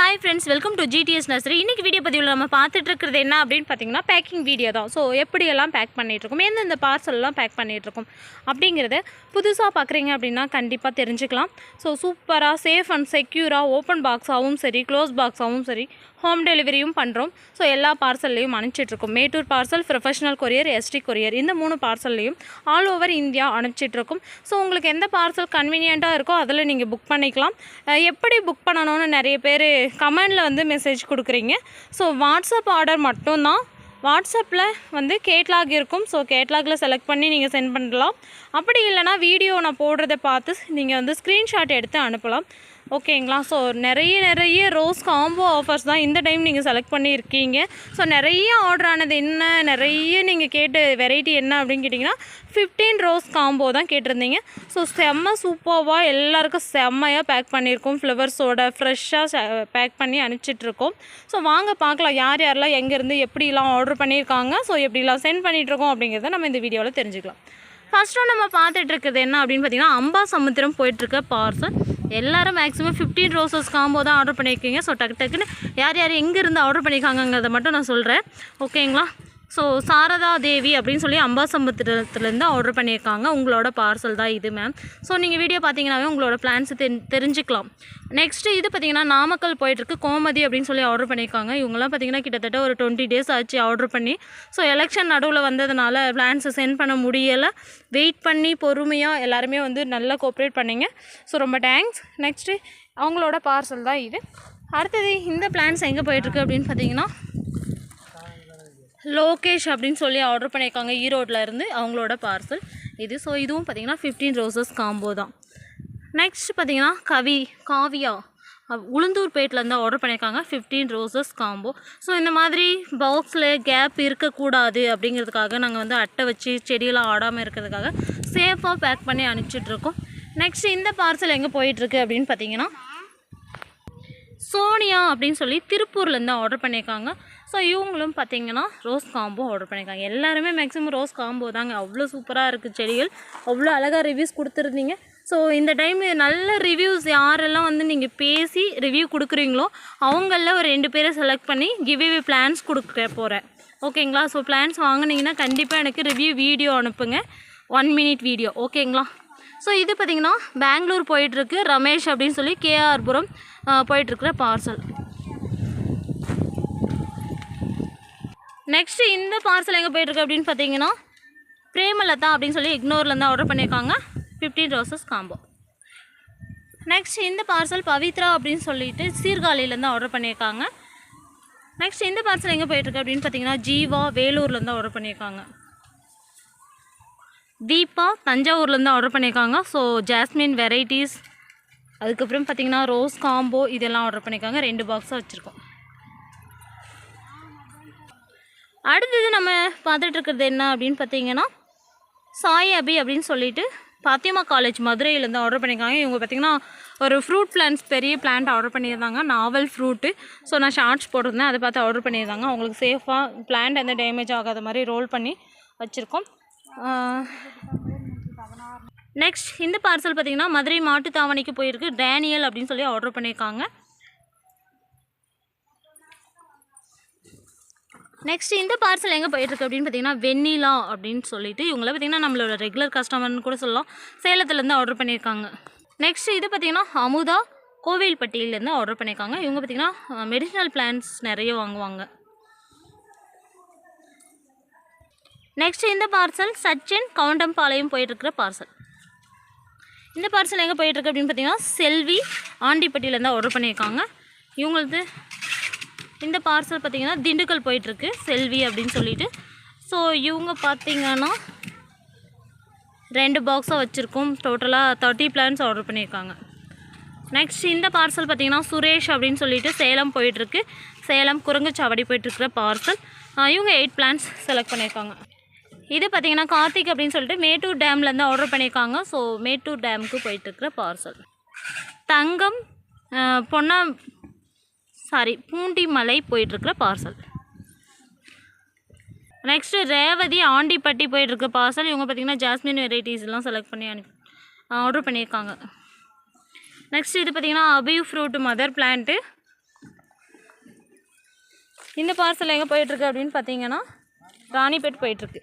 Hi friends welcome to GDS nursery இன்றைக்கி video பதிவில் நம்ம பார்த்துட்டு இருக்கிறது என்ன அப்படின்னு பார்த்தீங்கன்னா பேக்கிங் வீடியோ தான். ஸோ எப்படியெல்லாம் பேக் பண்ணிகிட்ருக்கோம் எந்தெந்த பார்சல்லாம் பேக் பண்ணிகிட்ருக்கோம் அப்படிங்கிறத புதுசாக பார்க்குறீங்க அப்படின்னா கண்டிப்பாக தெரிஞ்சுக்கலாம். ஸோ சூப்பராக சேஃப் அண்ட் செக்யூராக ஓப்பன் பாக்ஸாகவும் சரி க்ளோஸ் பாக்ஸாகவும் சரி ஹோம் டெலிவரியும் பண்ணுறோம் ஸோ எல்லா பார்சல்லையும் அனுப்பிச்சிட்ருக்கோம் Mettur parcel professional courier ST courier இந்த மூணு பார்சல்லையும் ஆல் ஓவர் இந்தியா அனுப்பிச்சிட்ருக்கோம் ஸோ உங்களுக்கு எந்த பார்சல் கன்வீனியண்ட்டாக இருக்கோ அதில் நீங்கள் புக் பண்ணிக்கலாம். எப்படி புக் பண்ணணும்னு நிறைய பேர் கமெண்டில் வந்து மெசேஜ் கொடுக்குறீங்க. ஸோ வாட்ஸ்அப் ஆர்டர் மட்டும்தான். வாட்ஸ்அப்பில் வந்து கேட்லாக் இருக்கும். ஸோ கேட்லாகில் செலக்ட் பண்ணி நீங்கள் சென்ட் பண்ணலாம். அப்படி இல்லைனா வீடியோ நான் போடுறத பார்த்து நீங்கள் வந்து ஸ்க்ரீன்ஷாட் எடுத்து அனுப்பலாம். ஓகேங்களா? ஸோ நிறைய நிறைய ரோஸ் காம்போ ஆஃபர்ஸ் தான் இந்த டைம் நீங்கள் செலக்ட் பண்ணியிருக்கீங்க. ஸோ நிறைய ஆர்டர் ஆனது என்ன? நிறைய நீங்கள் கேட்டு வெரைட்டி என்ன அப்படின்னு கேட்டிங்கன்னா ஃபிஃப்டீன் ரோஸ் காம்போ தான் கேட்டிருந்தீங்க. ஸோ செம்ம சூப்பர்வாக எல்லாருக்கும் செம்மையாக பேக் பண்ணியிருக்கோம். ஃப்ளவர்ஸோட ஃப்ரெஷ்ஷாக பேக் பண்ணி அனுப்பிச்சிட்ருக்கோம் ஸோ வாங்க பார்க்கலாம் யார் யாரெல்லாம் எங்கேருந்து எப்படிலாம் ஆர்டர் பண்ணியிருக்காங்க. ஸோ எப்படிலாம் சென்ட் பண்ணிகிட்ருக்கோம் அப்படிங்கிறத நம்ம இந்த வீடியோவில் தெரிஞ்சுக்கலாம். ஃபஸ்ட்டு நம்ம பார்த்துட்டு என்ன அப்படின்னு பார்த்தீங்கன்னா அம்பா சமுத்திரம் போயிட்டுருக்க பார்சல் எல்லாரும் மேக்ஸிமம் ஃபிஃப்டீன் ரோசஸ் காம்போ தான் ஆர்டர் பண்ணியிருக்கீங்க. ஸோ டக்கு டக்குன்னு யார் யார் எங்கேருந்து ஆர்டர் பண்ணியிருக்காங்கங்கிறத மட்டும் நான் சொல்கிறேன் ஓகேங்களா ஸோ சாரதா தேவி அப்படின்னு சொல்லி அம்பாசம்பத்திரத்துலேருந்து ஆர்டர் பண்ணியிருக்காங்க. உங்களோட பார்சல் தான் இது மேம் ஸோ நீங்கள் வீடியோ பார்த்தீங்கன்னாவே உங்களோட பிளான்ஸ் தெ தெரிஞ்சுக்கலாம். நெக்ஸ்ட்டு இது பார்த்தீங்கன்னா நாமக்கல் போயிட்டுருக்கு. கோமதி அப்படின்னு சொல்லி ஆர்டர் பண்ணியிருக்காங்க. இவங்கெல்லாம் பார்த்தீங்கன்னா கிட்டத்தட்ட ஒரு டுவெண்ட்டி டேஸ் ஆச்சு ஆர்டர் பண்ணி. ஸோ எலெக்ஷன் நடுவில் வந்ததுனால பிளான்ஸை சென்ட் பண்ண முடியலை. வெயிட் பண்ணி பொறுமையாக எல்லாருமே வந்து நல்லா கோஆப்ரேட் பண்ணிங்க. ஸோ ரொம்ப தேங்க்ஸ் நெக்ஸ்ட்டு அவங்களோட பார்சல் தான் இது. அடுத்தது இந்த பிளான்ஸ் எங்கே போயிட்டுருக்கு அப்படின்னு பார்த்தீங்கன்னா லோகேஷ் அப்படின்னு சொல்லி ஆர்டர் பண்ணியிருக்காங்க ஈரோட்டில் இருந்து அவங்களோட பார்சல் இது ஸோ இதுவும் பார்த்தீங்கன்னா ஃபிஃப்டீன் ரோசஸ் காம்போ தான். நெக்ஸ்ட் பார்த்தீங்கன்னா கவி காவியா. அவ- உளுந்தூர்பேட்லேருந்து ஆர்டர் பண்ணியிருக்காங்க ஃபிஃப்டீன் ரோசஸ் காம்போ ஸோ இந்த மாதிரி பாக்ஸில் கேப் இருக்கக்கூடாது அப்படிங்கிறதுக்காக நாங்கள் வந்து அட்டை வச்சு செடியெல்லாம் ஆடாமல் இருக்கிறதுக்காக சேஃபாக பேக் பண்ணி அனுப்பிச்சிட்ருக்கோம் நெக்ஸ்ட் இந்த பார்சல் எங்கே போயிட்டுருக்கு அப்படின்னு பார்த்தீங்கன்னா சோனியா அப்படின்னு சொல்லி திருப்பூர்லேருந்து ஆர்டர் பண்ணியிருக்காங்க. ஸோ இவங்களும் பார்த்தீங்கன்னா ரோஸ் காம்போ ஆர்டர் பண்ணியிருக்காங்க. எல்லாருமே மேக்ஸிமம் ரோஸ் காம்போ தாங்க. அவ்வளோ சூப்பராக இருக்குது செடிகள். அவ்வளோ அழகாக ரிவ்யூஸ் கொடுத்துருந்தீங்க. ஸோ இந்த டைம் நல்ல ரிவ்யூஸ் யாரெல்லாம் வந்து நீங்கள் பேசி ரிவ்யூ கொடுக்குறீங்களோ அவங்களில் ஒரு ரெண்டு பேரை செலக்ட் பண்ணி கிவ்வே பிளான்ஸ் கொடுக்க போகிறேன் ஓகேங்களா ஸோ பிளான்ஸ் வாங்கினீங்கன்னா கண்டிப்பாக எனக்கு ரிவ்யூ வீடியோ அனுப்புங்க. ஒன் மினிட் வீடியோ ஓகேங்களா ஸோ இது பார்த்திங்கன்னா பெங்களூர் போயிட்டுருக்கு ரமேஷ் அப்படின்னு சொல்லி கேஆர்புரம் போயிட்டுருக்குற பார்சல் நெக்ஸ்ட்டு இந்த பார்சல் எங்கே போயிட்டுருக்கு அப்படின்னு பார்த்தீங்கன்னா பிரேமலதா அப்படின்னு சொல்லி இக்னோர்லேருந்து ஆர்டர் பண்ணியிருக்காங்க. ஃபிஃப்டீன் ரோசஸ் காம்போ நெக்ஸ்ட் இந்த பார்சல் பவித்ரா அப்படின்னு சொல்லிட்டு சீர்காழியிலேருந்து ஆர்டர் பண்ணியிருக்காங்க. நெக்ஸ்ட் இந்த பார்சல் எங்கே போயிட்டுருக்கு அப்படின்னு பார்த்தீங்கன்னா ஜீவா வேலூர்லேருந்து ஆர்டர் பண்ணியிருக்காங்க. தீபா தஞ்சாவூர்லேருந்து ஆர்டர் பண்ணியிருக்காங்க. ஸோ ஜாஸ்மின் வெரைட்டிஸ் அதுக்கப்புறம் பார்த்தீங்கன்னா ரோஸ் காம்போ இதெல்லாம் ஆர்டர் பண்ணியிருக்காங்க. ரெண்டு பாக்ஸாக வச்சுருக்கோம். அடுத்தது நம்ம பார்த்துட்ருக்கிறது என்ன அப்படின்னு பார்த்தீங்கன்னா சாய் அபி அப்படின்னு சொல்லிட்டு பாத்திமா காலேஜ் மதுரையிலேருந்து ஆர்டர் பண்ணியிருக்காங்க. இவங்க பார்த்தீங்கன்னா ஒரு ஃப்ரூட் பிளான்ஸ் பெரிய பிளான்ட் ஆர்டர் பண்ணியிருந்தாங்க. நாவல் ஃப்ரூட்டு ஸோ நான் ஷார்ட்ஸ் போட்டிருந்தேன். அதை பார்த்து ஆர்டர் பண்ணியிருந்தாங்க. அவங்களுக்கு சேஃபாக பிளான்ட் எந்த டேமேஜ் ஆகாத மாதிரி ரோல் பண்ணி வச்சுருக்கோம். நெக்ஸ்ட் இந்த பார்சல் பார்த்தீங்கன்னா மதுரை மாட்டு தாவணிக்கு போயிருக்கு. டேனியல் அப்படின்னு சொல்லி ஆர்டர் பண்ணியிருக்காங்க. நெக்ஸ்ட் இந்த பார்சல் எங்கே போயிட்டுருக்கு அப்படின்னு பார்த்தீங்கன்னா வெண்ணிலா அப்படின்னு சொல்லிட்டு இவங்கள பார்த்தீங்கன்னா நம்மளோட ரெகுலர் கஸ்டமர்னு கூட சொல்லலாம். சேலத்துலேருந்து ஆர்டர் பண்ணியிருக்காங்க. நெக்ஸ்ட் இது பார்த்தீங்கன்னா அமுதா கோவில்பட்டியிலேருந்து ஆர்டர் பண்ணியிருக்காங்க. இவங்க பார்த்தீங்கன்னா மெடிசினல் பிளான்ஸ் நிறைய வாங்குவாங்க. நெக்ஸ்ட் இந்த பார்சல் சச்சின் கவுண்டம்பாளையம் போயிட்டுருக்கிற பார்சல் இந்த பார்சல் எங்கே போயிட்டுருக்கு அப்படின்னு பார்த்தீங்கன்னா செல்வி ஆண்டிப்பட்டியிலேருந்து ஆர்டர் பண்ணியிருக்காங்க. இவங்களது இந்த பார்சல் பார்த்தீங்கன்னா திண்டுக்கல் போயிட்டுருக்கு செல்வி அப்படின்னு சொல்லிட்டு. ஸோ இவங்க பார்த்தீங்கன்னா ரெண்டு பாக்ஸாக வச்சுருக்கோம். டோட்டலாக தேர்ட்டி பிளான்ஸ் ஆர்டர் பண்ணியிருக்காங்க. நெக்ஸ்ட் இந்த பார்சல் பார்த்தீங்கன்னா சுரேஷ் அப்படின்னு சொல்லிட்டு சேலம் போயிட்டுருக்கு. சேலம் குரங்குச்சாவடி போயிட்டுருக்கிற பார்சல் இவங்க எயிட் பிளான்ஸ் செலக்ட் பண்ணியிருக்காங்க. இது பார்த்தீங்கன்னா கார்த்திக் அப்படின்னு சொல்லிட்டு மேட்டூர் டேம்லேருந்து ஆர்டர் பண்ணியிருக்காங்க. ஸோ மேட்டூர் டேமுக்கு போயிட்டுருக்கிற பார்சல் தங்கம் பொன்னா சாரி பூண்டிமலை போயிட்டுருக்குற பார்சல் நெக்ஸ்ட்டு ரேவதி ஆண்டிப்பட்டி போயிட்டுருக்க பார்சல் இவங்க பார்த்தீங்கன்னா ஜாஸ்மின் வெரைட்டிஸ்லாம் செலக்ட் பண்ணி அனுப்பி ஆர்டர் பண்ணியிருக்காங்க. நெக்ஸ்ட் இது பார்த்தீங்கன்னா அபியூ ஃப்ரூட் மதர் பிளான்ட்டு இந்த பார்சல் எங்கே போயிட்டுருக்கு அப்படின்னு பார்த்தீங்கன்னா ராணிப்பேட் போயிட்டுருக்கு.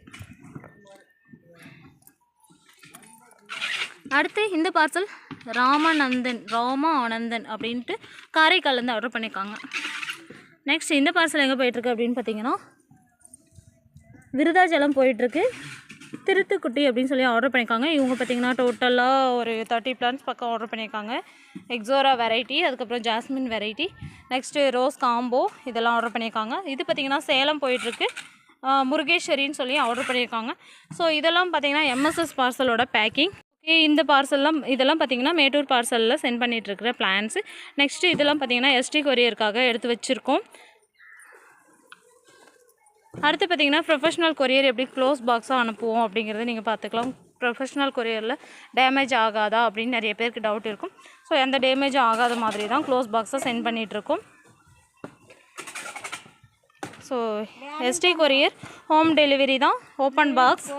அடுத்து இந்த பார்சல் ராமானந்தன் ராமா ஆனந்தன் அப்படின்ட்டு காரைக்கால்லேருந்து ஆர்டர் பண்ணியிருக்காங்க. நெக்ஸ்ட் இந்த பார்சல் எங்கே போயிட்டுருக்கு அப்படின்னு பார்த்தீங்கன்னா விருதாச்சலம் போயிட்டுருக்கு. திருத்துக்குட்டி அப்படின்னு சொல்லி ஆர்டர் பண்ணியிருக்காங்க. இவங்க பார்த்தீங்கன்னா டோட்டலாக ஒரு தேர்ட்டி பிளான்ஸ் பக்கம் ஆர்டர் பண்ணியிருக்காங்க. எக்ஸோரா வெரைட்டி அதுக்கப்புறம் jasmine variety next rose combo இதெல்லாம் ஆர்டர் பண்ணியிருக்காங்க. இது பார்த்திங்கன்னா சேலம் போயிட்டுருக்கு. முருகேஸ்வரின்னு சொல்லி ஆர்டர் பண்ணியிருக்காங்க. ஸோ இதெல்லாம் பார்த்தீங்கன்னா எம்எஸ்எஸ் பார்சலோட பேக்கிங் இந்த பார்சல்லாம் இதெல்லாம் பார்த்தீங்கன்னா மேட்டூர் பார்சலில் சென்ட் பண்ணிகிட்ருக்கிற இருக்கிற பிளான்ஸு நெக்ஸ்ட்டு இதெல்லாம் பார்த்தீங்கன்னா எஸ்டி கொரியருக்காக எடுத்து வச்சுருக்கோம். அடுத்து பார்த்தீங்கன்னா ப்ரொஃபஷனல் கொரியர் எப்படி க்ளோஸ் பாக்ஸாக அனுப்புவோம் அப்படிங்கிறத நீங்கள் பார்த்துக்கலாம் ப்ரொஃபஷனல் கொரியரில் டேமேஜ் ஆகாதா அப்படின்னு நிறைய பேருக்கு டவுட் இருக்கும். ஸோ எந்த டேமேஜும் ஆகாத மாதிரி தான் க்ளோஸ் பாக்ஸாக சென்ட் பண்ணிகிட்ருக்கோம் so ST courier home delivery தான் ஓப்பன் பாக்ஸ்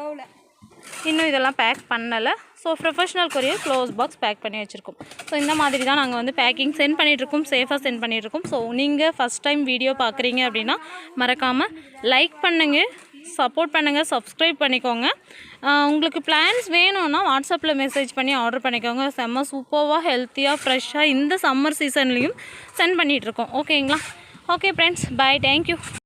இன்னும் இதெல்லாம் பேக் பண்ணலை. So professional courier close box pack பண்ணி வச்சுருக்கோம். ஸோ இந்த மாதிரி தான் நாங்கள் வந்து பேக்கிங் சென்ட் பண்ணிகிட்ருக்கோம் சேஃபாக சென்ட் பண்ணிகிட்ருக்கோம் ஸோ நீங்கள் ஃபஸ்ட் டைம் வீடியோ பார்க்குறீங்க அப்படின்னா மறக்காமல் லைக் பண்ணுங்கள் சப்போர்ட் பண்ணுங்கள் சப்ஸ்கிரைப் பண்ணிக்கோங்க. உங்களுக்கு பிளான்ஸ் வேணும்னா வாட்ஸ்அப்பில் மெசேஜ் பண்ணி ஆர்டர் பண்ணிக்கோங்க. செம்ம சூப்பராக ஹெல்த்தியாக ஃப்ரெஷ்ஷாக இந்த சம்மர் சீசன்லேயும் சென்ட் பண்ணிகிட்ருக்கோம் ஓகேங்களா ஓகே ஃப்ரெண்ட்ஸ் பாய் தேங்க்யூ